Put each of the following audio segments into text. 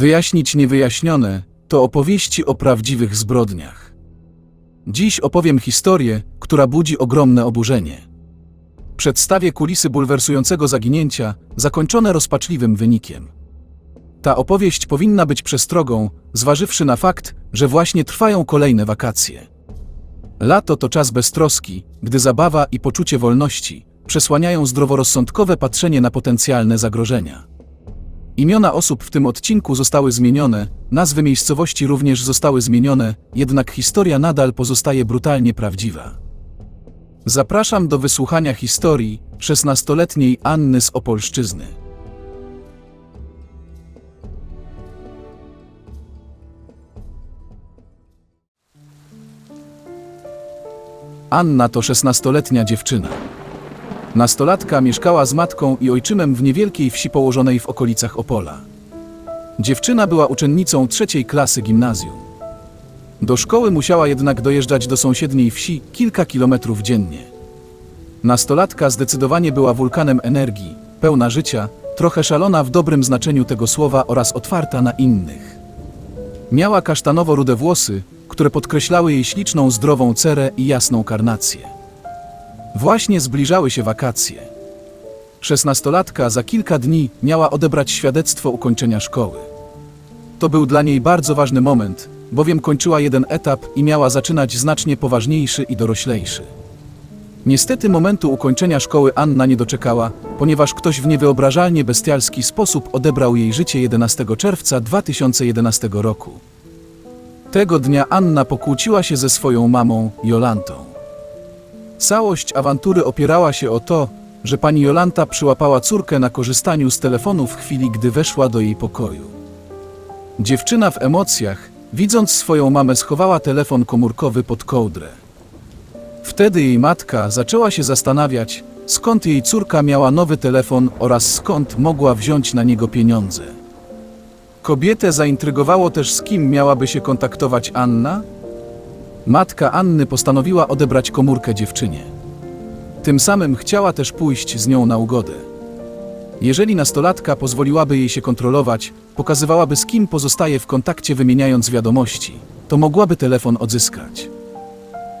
Wyjaśnić niewyjaśnione to opowieści o prawdziwych zbrodniach. Dziś opowiem historię, która budzi ogromne oburzenie. Przedstawię kulisy bulwersującego zaginięcia, zakończone rozpaczliwym wynikiem. Ta opowieść powinna być przestrogą, zważywszy na fakt, że właśnie trwają kolejne wakacje. Lato to czas beztroski, gdy zabawa i poczucie wolności przesłaniają zdroworozsądkowe patrzenie na potencjalne zagrożenia. Imiona osób w tym odcinku zostały zmienione, nazwy miejscowości również zostały zmienione, jednak historia nadal pozostaje brutalnie prawdziwa. Zapraszam do wysłuchania historii 16-letniej Anny z Opolszczyzny. Anna to 16-letnia dziewczyna. Nastolatka mieszkała z matką i ojczymem w niewielkiej wsi położonej w okolicach Opola. Dziewczyna była uczennicą trzeciej klasy gimnazjum. Do szkoły musiała jednak dojeżdżać do sąsiedniej wsi kilka kilometrów dziennie. Nastolatka zdecydowanie była wulkanem energii, pełna życia, trochę szalona w dobrym znaczeniu tego słowa oraz otwarta na innych. Miała kasztanowo-rude włosy, które podkreślały jej śliczną, zdrową cerę i jasną karnację. Właśnie zbliżały się wakacje. Szesnastolatka za kilka dni miała odebrać świadectwo ukończenia szkoły. To był dla niej bardzo ważny moment, bowiem kończyła jeden etap i miała zaczynać znacznie poważniejszy i doroślejszy. Niestety momentu ukończenia szkoły Anna nie doczekała, ponieważ ktoś w niewyobrażalnie bestialski sposób odebrał jej życie 11 czerwca 2011 roku. Tego dnia Anna pokłóciła się ze swoją mamą, Jolantą. Całość awantury opierała się o to, że pani Jolanta przyłapała córkę na korzystaniu z telefonu w chwili, gdy weszła do jej pokoju. Dziewczyna w emocjach, widząc swoją mamę, schowała telefon komórkowy pod kołdrę. Wtedy jej matka zaczęła się zastanawiać, skąd jej córka miała nowy telefon oraz skąd mogła wziąć na niego pieniądze. Kobietę zaintrygowało też, z kim miałaby się kontaktować Anna? Matka Anny postanowiła odebrać komórkę dziewczynie. Tym samym chciała też pójść z nią na ugodę. Jeżeli nastolatka pozwoliłaby jej się kontrolować, pokazywałaby z kim pozostaje w kontakcie wymieniając wiadomości, to mogłaby telefon odzyskać.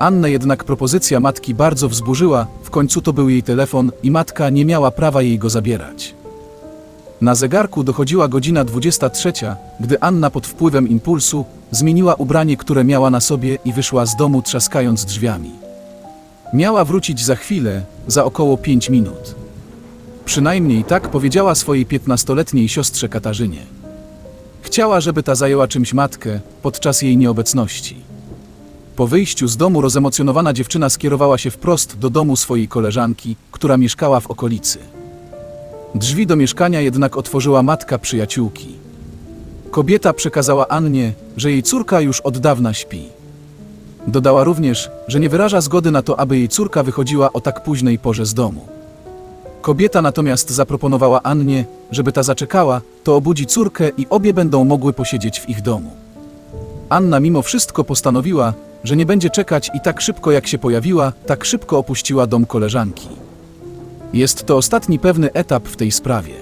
Annę jednak propozycja matki bardzo wzburzyła, w końcu to był jej telefon i matka nie miała prawa jej go zabierać. Na zegarku dochodziła godzina 23, gdy Anna pod wpływem impulsu zmieniła ubranie, które miała na sobie i wyszła z domu trzaskając drzwiami. Miała wrócić za chwilę, za około 5 minut. Przynajmniej tak powiedziała swojej 15-letniej siostrze Katarzynie. Chciała, żeby ta zajęła czymś matkę podczas jej nieobecności. Po wyjściu z domu rozemocjonowana dziewczyna skierowała się wprost do domu swojej koleżanki, która mieszkała w okolicy. Drzwi do mieszkania jednak otworzyła matka przyjaciółki. Kobieta przekazała Annie, że jej córka już od dawna śpi. Dodała również, że nie wyraża zgody na to, aby jej córka wychodziła o tak późnej porze z domu. Kobieta natomiast zaproponowała Annie, żeby ta zaczekała, to obudzi córkę i obie będą mogły posiedzieć w ich domu. Anna mimo wszystko postanowiła, że nie będzie czekać i tak szybko jak się pojawiła, tak szybko opuściła dom koleżanki. Jest to ostatni pewny etap w tej sprawie.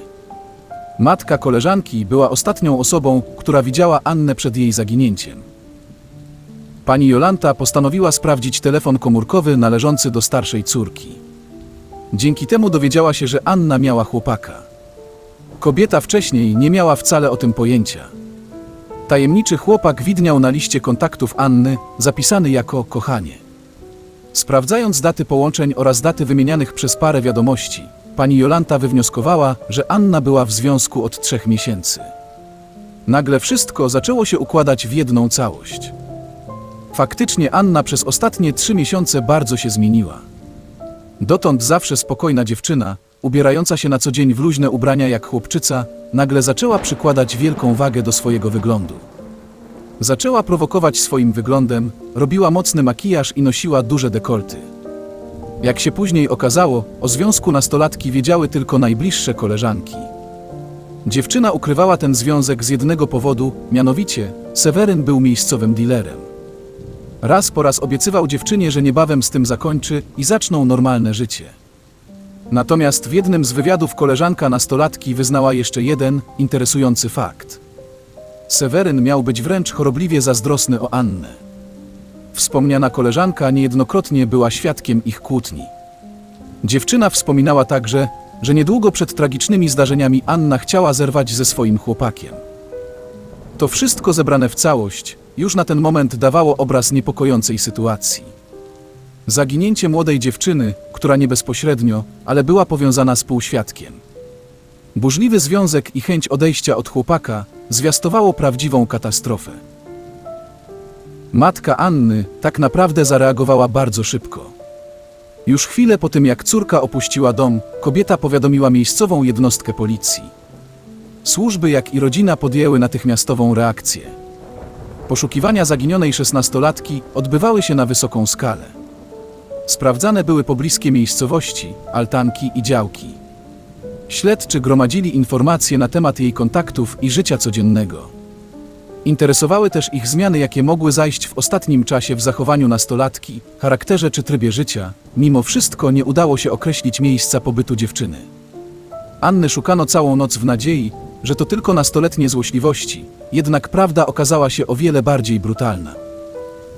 Matka koleżanki była ostatnią osobą, która widziała Annę przed jej zaginięciem. Pani Jolanta postanowiła sprawdzić telefon komórkowy należący do starszej córki. Dzięki temu dowiedziała się, że Anna miała chłopaka. Kobieta wcześniej nie miała wcale o tym pojęcia. Tajemniczy chłopak widniał na liście kontaktów Anny, zapisany jako kochanie. Sprawdzając daty połączeń oraz daty wymienianych przez parę wiadomości, pani Jolanta wywnioskowała, że Anna była w związku od trzech miesięcy. Nagle wszystko zaczęło się układać w jedną całość. Faktycznie Anna przez ostatnie trzy miesiące bardzo się zmieniła. Dotąd zawsze spokojna dziewczyna, ubierająca się na co dzień w luźne ubrania jak chłopczyca, nagle zaczęła przykładać wielką wagę do swojego wyglądu. Zaczęła prowokować swoim wyglądem, robiła mocny makijaż i nosiła duże dekolty. Jak się później okazało, o związku nastolatki wiedziały tylko najbliższe koleżanki. Dziewczyna ukrywała ten związek z jednego powodu, mianowicie Seweryn był miejscowym dealerem. Raz po raz obiecywał dziewczynie, że niebawem z tym zakończy i zaczną normalne życie. Natomiast w jednym z wywiadów koleżanka nastolatki wyznała jeszcze jeden interesujący fakt. Seweryn miał być wręcz chorobliwie zazdrosny o Annę. Wspomniana koleżanka niejednokrotnie była świadkiem ich kłótni. Dziewczyna wspominała także, że niedługo przed tragicznymi zdarzeniami Anna chciała zerwać ze swoim chłopakiem. To wszystko zebrane w całość już na ten moment dawało obraz niepokojącej sytuacji. Zaginięcie młodej dziewczyny, która nie bezpośrednio, ale była powiązana z półświadkiem. Burzliwy związek i chęć odejścia od chłopaka zwiastowało prawdziwą katastrofę. Matka Anny tak naprawdę zareagowała bardzo szybko. Już chwilę po tym, jak córka opuściła dom, kobieta powiadomiła miejscową jednostkę policji. Służby, jak i rodzina podjęły natychmiastową reakcję. Poszukiwania zaginionej szesnastolatki odbywały się na wysoką skalę. Sprawdzane były pobliskie miejscowości, altanki i działki. Śledczy gromadzili informacje na temat jej kontaktów i życia codziennego. Interesowały też ich zmiany, jakie mogły zajść w ostatnim czasie w zachowaniu nastolatki, charakterze czy trybie życia. Mimo wszystko nie udało się określić miejsca pobytu dziewczyny. Anny szukano całą noc w nadziei, że to tylko nastoletnie złośliwości, jednak prawda okazała się o wiele bardziej brutalna.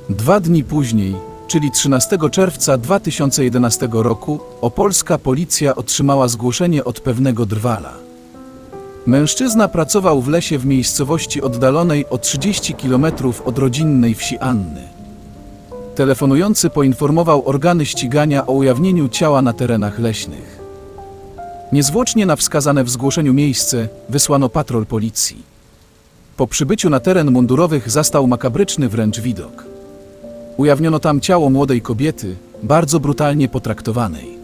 Dwa dni później, czyli 13 czerwca 2011 roku, opolska policja otrzymała zgłoszenie od pewnego drwala. Mężczyzna pracował w lesie w miejscowości oddalonej o 30 km od rodzinnej wsi Anny. Telefonujący poinformował organy ścigania o ujawnieniu ciała na terenach leśnych. Niezwłocznie na wskazane w zgłoszeniu miejsce wysłano patrol policji. Po przybyciu na teren mundurowych zastał makabryczny wręcz widok. Ujawniono tam ciało młodej kobiety, bardzo brutalnie potraktowanej.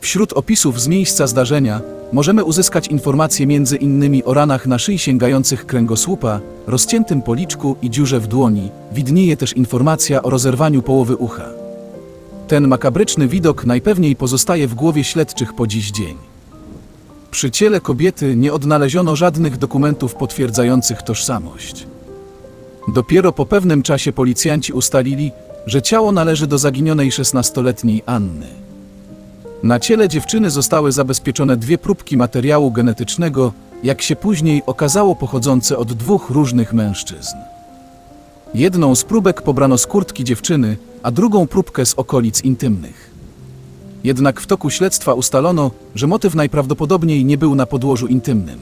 Wśród opisów z miejsca zdarzenia możemy uzyskać informacje między innymi o ranach na szyi sięgających kręgosłupa, rozciętym policzku i dziurze w dłoni. Widnieje też informacja o rozerwaniu połowy ucha. Ten makabryczny widok najpewniej pozostaje w głowie śledczych po dziś dzień. Przy ciele kobiety nie odnaleziono żadnych dokumentów potwierdzających tożsamość. Dopiero po pewnym czasie policjanci ustalili, że ciało należy do zaginionej 16-letniej Anny. Na ciele dziewczyny zostały zabezpieczone dwie próbki materiału genetycznego, jak się później okazało pochodzące od dwóch różnych mężczyzn. Jedną z próbek pobrano z kurtki dziewczyny, a drugą próbkę z okolic intymnych. Jednak w toku śledztwa ustalono, że motyw najprawdopodobniej nie był na podłożu intymnym.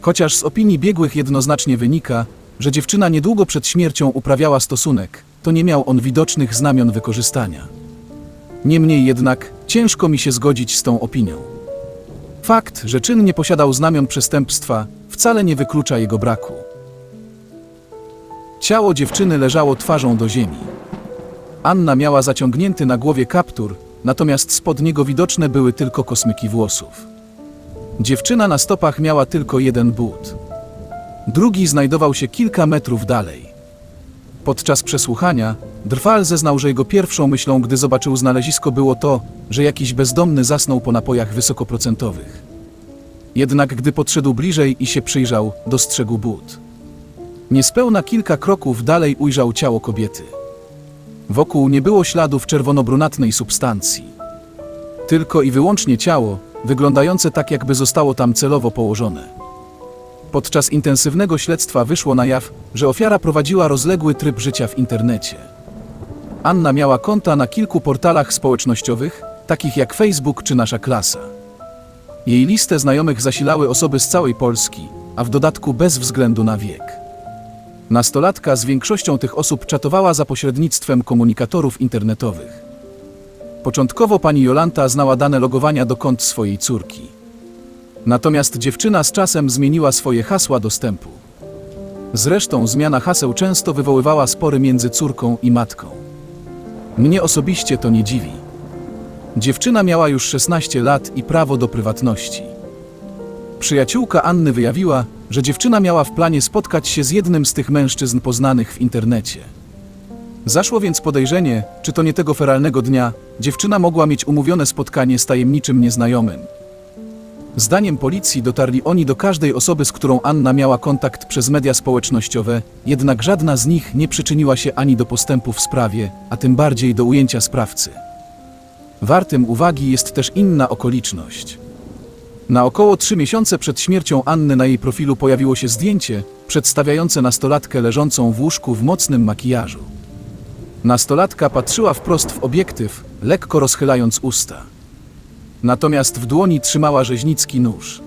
Chociaż z opinii biegłych jednoznacznie wynika, że dziewczyna niedługo przed śmiercią uprawiała stosunek, to nie miał on widocznych znamion wykorzystania. Niemniej jednak ciężko mi się zgodzić z tą opinią. Fakt, że czyn nie posiadał znamion przestępstwa, wcale nie wyklucza jego braku. Ciało dziewczyny leżało twarzą do ziemi. Anna miała zaciągnięty na głowie kaptur, natomiast spod niego widoczne były tylko kosmyki włosów. Dziewczyna na stopach miała tylko jeden but. Drugi znajdował się kilka metrów dalej. Podczas przesłuchania Drwal zeznał, że jego pierwszą myślą, gdy zobaczył znalezisko, było to, że jakiś bezdomny zasnął po napojach wysokoprocentowych. Jednak gdy podszedł bliżej i się przyjrzał, dostrzegł but. Niespełna kilka kroków dalej ujrzał ciało kobiety. Wokół nie było śladów czerwono-brunatnej substancji. Tylko i wyłącznie ciało, wyglądające tak, jakby zostało tam celowo położone. Podczas intensywnego śledztwa wyszło na jaw, że ofiara prowadziła rozległy tryb życia w internecie. Anna miała konta na kilku portalach społecznościowych, takich jak Facebook czy Nasza Klasa. Jej listę znajomych zasilały osoby z całej Polski, a w dodatku bez względu na wiek. Nastolatka z większością tych osób czatowała za pośrednictwem komunikatorów internetowych. Początkowo pani Jolanta znała dane logowania do kont swojej córki. Natomiast dziewczyna z czasem zmieniła swoje hasła dostępu. Zresztą zmiana haseł często wywoływała spory między córką i matką. Mnie osobiście to nie dziwi. Dziewczyna miała już 16 lat i prawo do prywatności. Przyjaciółka Anny wyjawiła, że dziewczyna miała w planie spotkać się z jednym z tych mężczyzn poznanych w internecie. Zaszło więc podejrzenie, czy to nie tego feralnego dnia dziewczyna mogła mieć umówione spotkanie z tajemniczym nieznajomym. Zdaniem policji dotarli oni do każdej osoby, z którą Anna miała kontakt przez media społecznościowe, jednak żadna z nich nie przyczyniła się ani do postępu w sprawie, a tym bardziej do ujęcia sprawcy. Wartym uwagi jest też inna okoliczność. Na około trzy miesiące przed śmiercią Anny na jej profilu pojawiło się zdjęcie, przedstawiające nastolatkę leżącą w łóżku w mocnym makijażu. Nastolatka patrzyła wprost w obiektyw, lekko rozchylając usta. Natomiast w dłoni trzymała rzeźnicki nóż.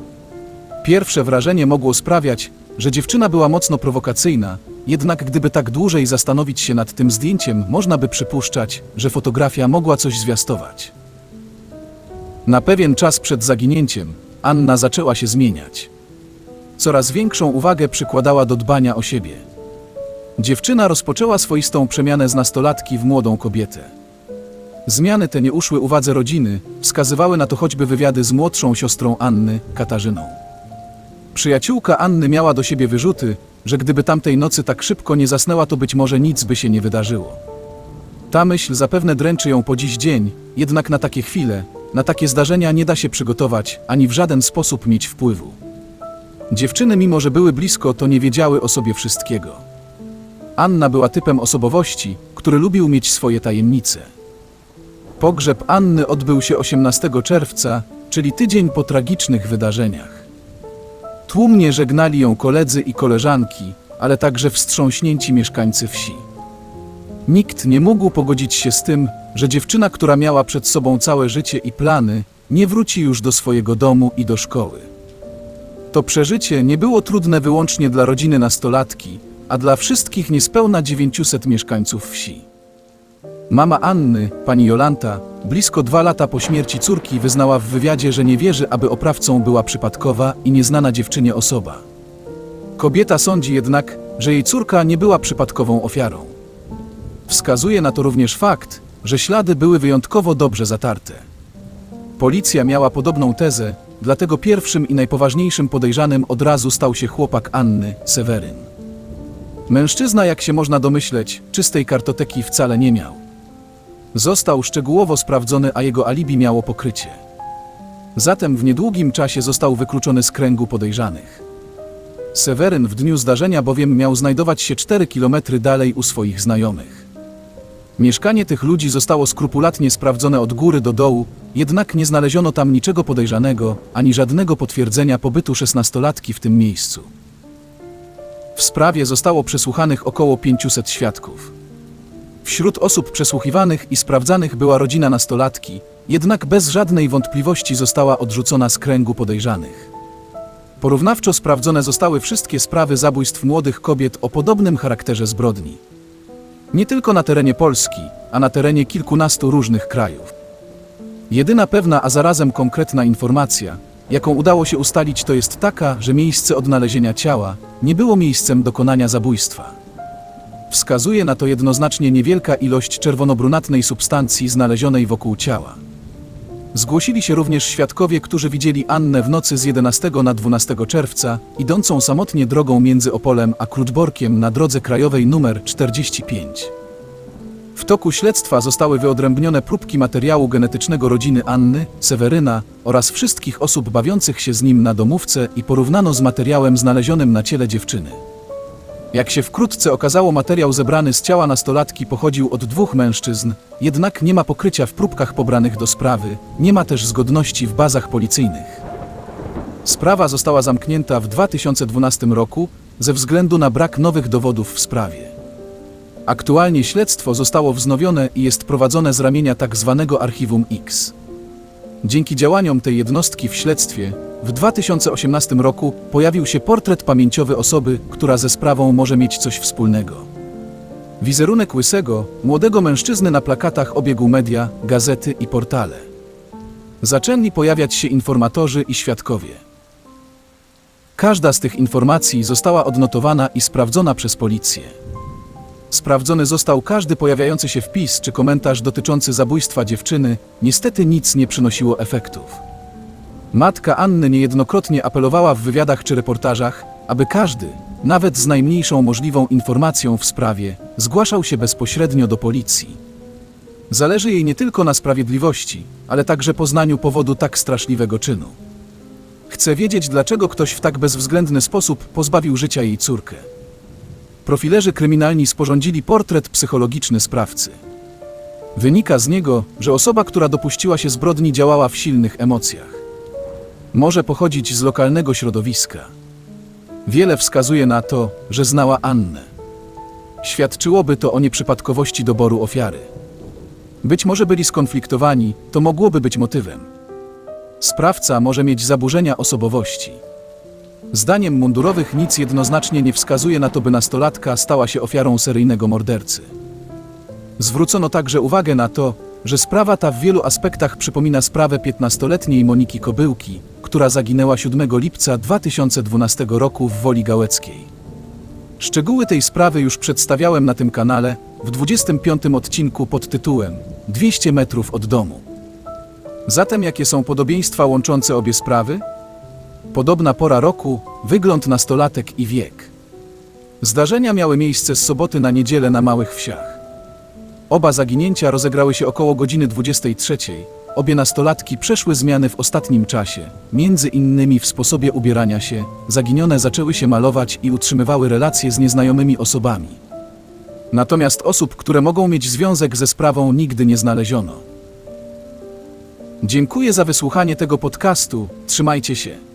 Pierwsze wrażenie mogło sprawiać, że dziewczyna była mocno prowokacyjna, jednak gdyby tak dłużej zastanowić się nad tym zdjęciem, można by przypuszczać, że fotografia mogła coś zwiastować. Na pewien czas przed zaginięciem Anna zaczęła się zmieniać. Coraz większą uwagę przykładała do dbania o siebie. Dziewczyna rozpoczęła swoistą przemianę z nastolatki w młodą kobietę. Zmiany te nie uszły uwadze rodziny, wskazywały na to choćby wywiady z młodszą siostrą Anny, Katarzyną. Przyjaciółka Anny miała do siebie wyrzuty, że gdyby tamtej nocy tak szybko nie zasnęła, to być może nic by się nie wydarzyło. Ta myśl zapewne dręczy ją po dziś dzień, jednak na takie chwile, na takie zdarzenia nie da się przygotować, ani w żaden sposób mieć wpływu. Dziewczyny, mimo że były blisko, to nie wiedziały o sobie wszystkiego. Anna była typem osobowości, który lubił mieć swoje tajemnice. Pogrzeb Anny odbył się 18 czerwca, czyli tydzień po tragicznych wydarzeniach. Tłumnie żegnali ją koledzy i koleżanki, ale także wstrząśnięci mieszkańcy wsi. Nikt nie mógł pogodzić się z tym, że dziewczyna, która miała przed sobą całe życie i plany, nie wróci już do swojego domu i do szkoły. To przeżycie nie było trudne wyłącznie dla rodziny nastolatki, a dla wszystkich niespełna 900 mieszkańców wsi. Mama Anny, pani Jolanta, blisko dwa lata po śmierci córki wyznała w wywiadzie, że nie wierzy, aby oprawcą była przypadkowa i nieznana dziewczynie osoba. Kobieta sądzi jednak, że jej córka nie była przypadkową ofiarą. Wskazuje na to również fakt, że ślady były wyjątkowo dobrze zatarte. Policja miała podobną tezę, dlatego pierwszym i najpoważniejszym podejrzanym od razu stał się chłopak Anny, Seweryn. Mężczyzna, jak się można domyśleć, czystej kartoteki wcale nie miał. Został szczegółowo sprawdzony, a jego alibi miało pokrycie. Zatem w niedługim czasie został wykluczony z kręgu podejrzanych. Seweryn w dniu zdarzenia bowiem miał znajdować się 4 km dalej u swoich znajomych. Mieszkanie tych ludzi zostało skrupulatnie sprawdzone od góry do dołu, jednak nie znaleziono tam niczego podejrzanego, ani żadnego potwierdzenia pobytu szesnastolatki w tym miejscu. W sprawie zostało przesłuchanych około 500 świadków. Wśród osób przesłuchiwanych i sprawdzanych była rodzina nastolatki, jednak bez żadnej wątpliwości została odrzucona z kręgu podejrzanych. Porównawczo sprawdzone zostały wszystkie sprawy zabójstw młodych kobiet o podobnym charakterze zbrodni. Nie tylko na terenie Polski, a na terenie kilkunastu różnych krajów. Jedyna pewna, a zarazem konkretna informacja, jaką udało się ustalić, to jest taka, że miejsce odnalezienia ciała nie było miejscem dokonania zabójstwa. Wskazuje na to jednoznacznie niewielka ilość czerwonobrunatnej substancji znalezionej wokół ciała. Zgłosili się również świadkowie, którzy widzieli Annę w nocy z 11 na 12 czerwca, idącą samotnie drogą między Opolem a Kruczborkiem na drodze krajowej nr 45. W toku śledztwa zostały wyodrębnione próbki materiału genetycznego rodziny Anny, Seweryna oraz wszystkich osób bawiących się z nim na domówce i porównano z materiałem znalezionym na ciele dziewczyny. Jak się wkrótce okazało, materiał zebrany z ciała nastolatki pochodził od dwóch mężczyzn, jednak nie ma pokrycia w próbkach pobranych do sprawy, nie ma też zgodności w bazach policyjnych. Sprawa została zamknięta w 2012 roku ze względu na brak nowych dowodów w sprawie. Aktualnie śledztwo zostało wznowione i jest prowadzone z ramienia tzw. Archiwum X. Dzięki działaniom tej jednostki w śledztwie w 2018 roku pojawił się portret pamięciowy osoby, która ze sprawą może mieć coś wspólnego. Wizerunek łysego, młodego mężczyzny na plakatach obiegł media, gazety i portale. Zaczęli pojawiać się informatorzy i świadkowie. Każda z tych informacji została odnotowana i sprawdzona przez policję. Sprawdzony został każdy pojawiający się wpis czy komentarz dotyczący zabójstwa dziewczyny, niestety nic nie przynosiło efektów. Matka Anny niejednokrotnie apelowała w wywiadach czy reportażach, aby każdy, nawet z najmniejszą możliwą informacją w sprawie, zgłaszał się bezpośrednio do policji. Zależy jej nie tylko na sprawiedliwości, ale także poznaniu powodu tak straszliwego czynu. Chce wiedzieć, dlaczego ktoś w tak bezwzględny sposób pozbawił życia jej córkę. Profilerzy kryminalni sporządzili portret psychologiczny sprawcy. Wynika z niego, że osoba, która dopuściła się zbrodni, działała w silnych emocjach. Może pochodzić z lokalnego środowiska. Wiele wskazuje na to, że znała Annę. Świadczyłoby to o nieprzypadkowości doboru ofiary. Być może byli skonfliktowani, to mogłoby być motywem. Sprawca może mieć zaburzenia osobowości. Zdaniem mundurowych nic jednoznacznie nie wskazuje na to, by nastolatka stała się ofiarą seryjnego mordercy. Zwrócono także uwagę na to, że sprawa ta w wielu aspektach przypomina sprawę 15-letniej Moniki Kobyłki, która zaginęła 7 lipca 2012 roku w Woli Gałeckiej. Szczegóły tej sprawy już przedstawiałem na tym kanale w 25 odcinku pod tytułem 200 metrów od domu. Zatem jakie są podobieństwa łączące obie sprawy? Podobna pora roku, wygląd nastolatek i wiek. Zdarzenia miały miejsce z soboty na niedzielę na Małych Wsiach. Oba zaginięcia rozegrały się około godziny 23. Obie nastolatki przeszły zmiany w ostatnim czasie, między innymi w sposobie ubierania się, zaginione zaczęły się malować i utrzymywały relacje z nieznajomymi osobami. Natomiast osób, które mogą mieć związek ze sprawą, nigdy nie znaleziono. Dziękuję za wysłuchanie tego podcastu, trzymajcie się.